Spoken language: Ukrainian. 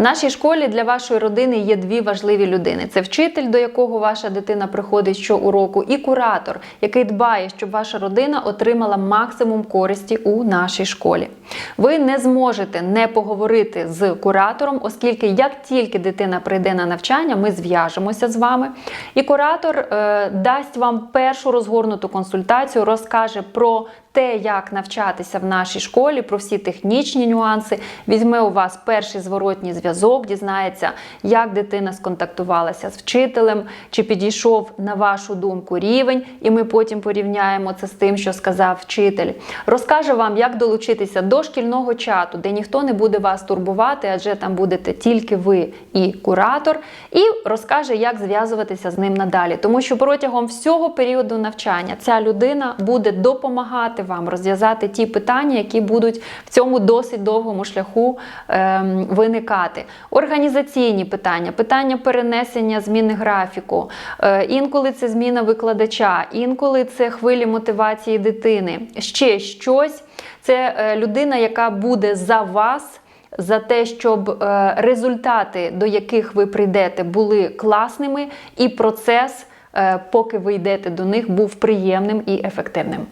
В нашій школі для вашої родини є дві важливі людини: це вчитель, до якого ваша дитина приходить щоуроку, і куратор, який дбає, щоб ваша родина отримала максимум користі у нашій школі. Ви не зможете не поговорити з куратором, оскільки як тільки дитина прийде на навчання, ми зв'яжемося з вами. І куратор е, дасть вам першу розгорнуту консультацію, розкаже про те, як навчатися в нашій школі, про всі технічні нюанси. Візьме у вас перший зворотній зв'язок, дізнається, як дитина сконтактувалася з вчителем, чи підійшов на вашу думку рівень, і ми потім порівняємо це з тим, що сказав вчитель. Розкаже вам, як долучитися до шкільного чату, де ніхто не буде вас турбувати, адже там будете тільки ви і куратор, і розкаже, як зв'язуватися з ним надалі. Тому що протягом всього періоду навчання ця людина буде допомагати вам розв'язати ті питання, які будуть в цьому досить довгому шляху ем, виникати. Організаційні питання, питання перенесення зміни графіку. Е, інколи це зміна викладача, інколи це хвилі мотивації дитини. Ще щось. Це е, людина, яка буде за вас. За те, щоб е, результати, до яких ви прийдете, були класними, і процес, поки ви йдете до них, був приємним і ефективним.